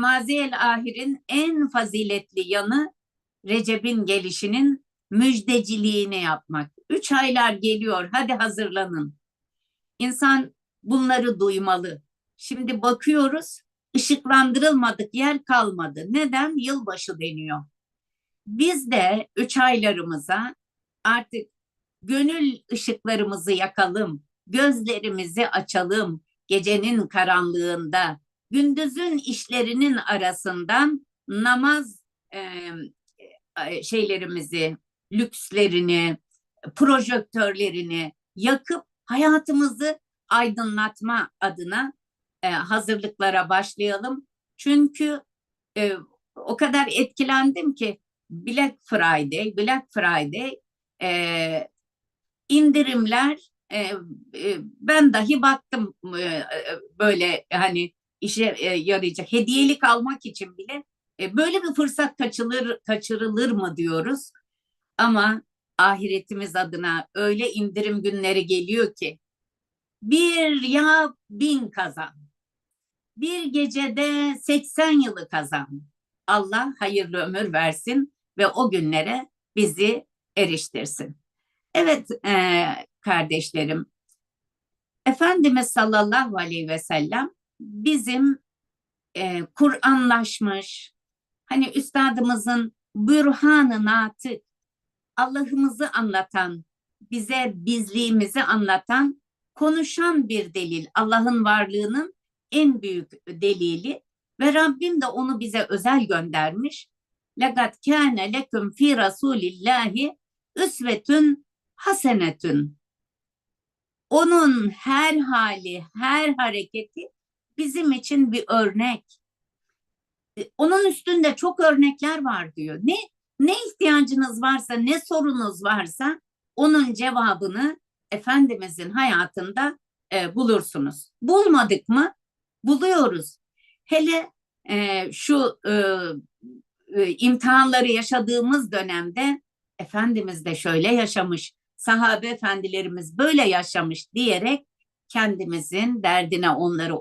Cemaziyel Ahir'in en faziletli yanı Recep'in gelişinin müjdeciliğini yapmak. Üç aylar geliyor, hadi hazırlanın. İnsan bunları duymalı. Şimdi bakıyoruz, ışıklandırılmadık yer kalmadı. Neden? Yılbaşı deniyor. Biz de üç aylarımıza artık gönül ışıklarımızı yakalım, gözlerimizi açalım gecenin karanlığında, gündüzün işlerinin arasından namaz e, şeylerimizi, lükslerini, projektörlerini yakıp hayatımızı aydınlatma adına e, hazırlıklara başlayalım. Çünkü e, o kadar etkilendim ki Black Friday, Black Friday e, indirimler e, e, ben dahi baktım e, böyle hani işe e, yarayacak. Hediyelik almak için bile e, böyle bir fırsat kaçılır kaçırılır mı diyoruz? Ama ahiretimiz adına öyle indirim günleri geliyor ki bir ya bin kazan bir gecede 80 yılı kazan. Allah hayırlı ömür versin ve o günlere bizi eriştirsin. Evet e, kardeşlerim, Efendimiz sallallahu aleyhi ve sellem bizim e, Kur'anlaşmış, hani üstadımızın bürhan-ı natık, Allah'ımızı anlatan, bize bizliğimizi anlatan, konuşan bir delil. Allah'ın varlığının en büyük delili ve Rabbim de onu bize özel göndermiş. Lekat kana lekum fi rasulillahi üsvetün hasenetün. Onun her hali, her hareketi bizim için bir örnek. E, onun üstünde çok örnekler var diyor. Ne ne ihtiyacınız varsa, ne sorunuz varsa onun cevabını Efendimizin hayatında e, bulursunuz. Bulmadık mı? Buluyoruz. Hele e, şu e, e, imtihanları yaşadığımız dönemde Efendimiz de şöyle yaşamış, sahabe efendilerimiz böyle yaşamış diyerek kendimizin derdine onları